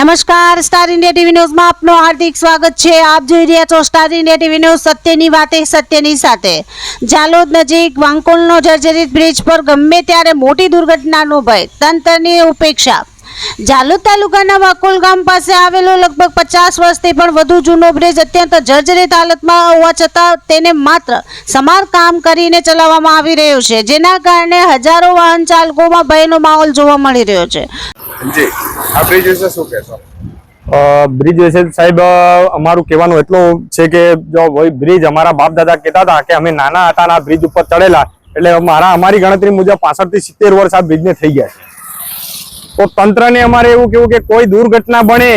નમસ્કાર, star India TV ન્યૂઝમાં આપનું હાર્દિક સ્વાગત છે. આપ જોઈ રહ્યા છો સ્ટાર ઇન્ડિયા ટીવી ન્યૂઝ સત્યની વાતે, સત્યની સાથે. જાલોદ નજીક વાંકોલનો જર્જરિત બ્રિજ પર ગમે ત્યારે મોટી દુર્ઘટનાનો ભય, તંત્રની ઉપેક્ષા. જાલોદ તાલુકાના વાકોલ ગામ પાસે આવેલો લગભગ પચાસ વર્ષથી પણ વધુ જૂનો બ્રિજ અત્યંત જર્જરિત હાલતમાં હોવા છતાં તેને માત્ર સમારકામ કરીને ચલાવવામાં આવી રહ્યું છે જેના કારણે હજારો વાહન ચાલકોમાં ભયનો માહોલ જોવા મળી રહ્યો છે. બ્રિજ વિશે શું કહેશો? અ, બ્રિજ વિશે સાહેબ અમારું કહેવાનું એટલું છે કે જો બ્રિજ અમારા બાપ દાદા કહેતા હતા કે અમે નાના હતા ને આ બ્રિજ ઉપર ચડેલા એટલે મારા અમારી ગણતરી મુજબ પાસઠથી સિત્તેર વર્ષ આ બ્રિજને થઈ ગયા છે. તો તંત્રને અમારે એવું કેવું કે કોઈ દુર્ઘટના બને,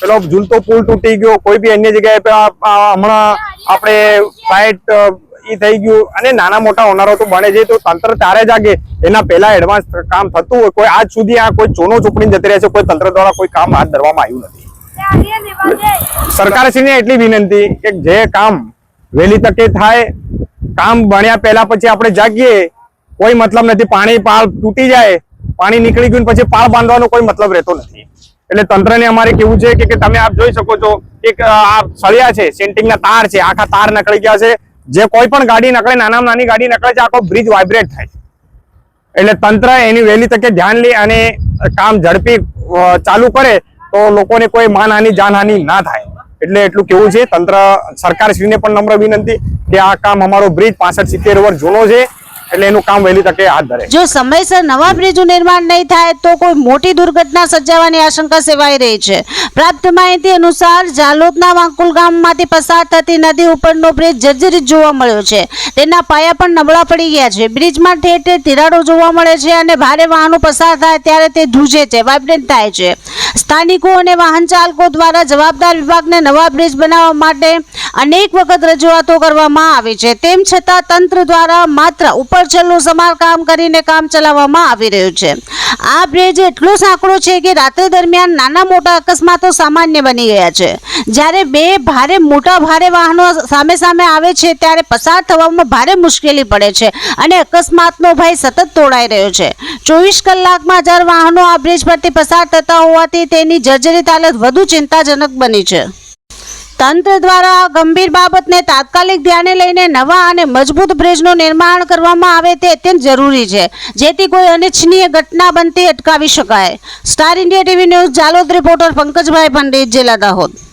પેલો ઝૂલતો પુલ તૂટી ગયો, કોઈ બી અન્ય જગ્યાએ હમણાં આપણે ફ્લાઇટ ઈ થઈ ગયું અને નાના મોટા હોનારો તો બને છે. તો તંત્ર ત્યારે જાગે, એના પહેલા એડવાન્સ કામ થતું હોય. કોઈ આજ સુધી આ કોઈ ચોનો ચોપડી જતી રહે છે, કોઈ તંત્ર દ્વારા કોઈ કામ હાથ ધરવામાં આવ્યું નથી. સરકારશ્રીને એટલી વિનંતી કે જે કામ વહેલી તકે થાય, કામ બન્યા પહેલા પછી આપણે જાગીએ. કોઈ મતલબ નથી, પાણી પાળ તૂટી જાય પાણી નીકળી ગયું પછી પાળ બાંધવાનો કોઈ મતલબ રહેતો નથી. એટલે તંત્રને અમારે કેવું છે કે- તમે આપ જોઈ શકો છો એક આ સળિયા છે, સેન્ટિંગના તાર છે, આખા તાર નકળી ગયા છે. જે કોઈ પણ ગાડી નકળે, નાનામાં નાની ગાડી નકળે છે, આખો બ્રિજ વાઇબ્રેટ થાય એટલે તંત્ર એની વહેલી તકે ધ્યાન લે અને કામ ઝડપી ચાલુ કરે તો લોકોને કોઈ માનહાની, જાનહાની ના થાય. એટલે એટલું કેવું છે. તંત્ર સરકારશ્રીને પણ નમ્ર વિનંતી કે આ કામ અમારો બ્રિજ પાસઠ સિત્તેર વર્ષ જૂનો છે. એટલે એનું કામ વહેલી તકે હાથ ધરે. જો સમયસર નવા બ્રિજનું નિર્માણ નહીં થાય તો કોઈ મોટી દુર્ઘટના સર્જાવાની આશંકા સેવાઈ રહી છે. પ્રાપ્ત માહિતી અનુસાર જાલોદના વાંકુલ ગામમાંથી પસાર થતી નદી ઉપરનો બ્રિજ જર્જરિત જોવા મળ્યો છે. તેના પાયા પણ નબળા પડી ગયા છે. બ્રિજમાં ઠેર ઠેર તિરાડો જોવા મળે છે અને ભારે વાહનો પસાર થાય ત્યારે તે ધ્રુજે છે વાઇબ્રન્ટ થાય છે. સ્થાનિકો અને વાહન ચાલકો દ્વારા જવાબદાર વિભાગને નવા બ્રિજ બનાવવા માટે અનેક વખત રજૂઆતો કરવામાં આવી છે. તેમ છતાં તંત્ર દ્વારા માત્ર ઉપર છેલ્લું સમારકામ કરીને કામ ચલાવવામાં આવી રહ્યું છે. આ બ્રિજ એટલો સાંકડો છે કે રાત્રે દરમિયાન નાના મોટા અકસ્માતો સામાન્ય બની ગયા છે. જ્યારે બે ભારે મોટા ભારે વાહનો સામે સામે આવે છે ત્યારે પસાર થવામાં ભારે મુશ્કેલી પડે છે અને અકસ્માતનો ભય સતત તોડાઈ રહ્યો છે. ચોવીસ કલાકમાં હજાર વાહનો આ બ્રિજ પરથી પસાર થતા હોવાથી તેની જર્જરિત હાલત વધુ ચિંતાજનક બની છે. તંત્ર દ્વારા ગંભીર બાબતને તાત્કાલિક ધ્યાને લઈને નવા અને મજબૂત બ્રિજનું નિર્માણ કરવામાં આવે તે અત્યંત જરૂરી છે, જેથી કોઈ અનિચ્છનીય ઘટના બનતી અટકાવી શકાય. Star India TV news, Jalod reporter Pankajbhai Pandit, જિલ્લા દાહોદ.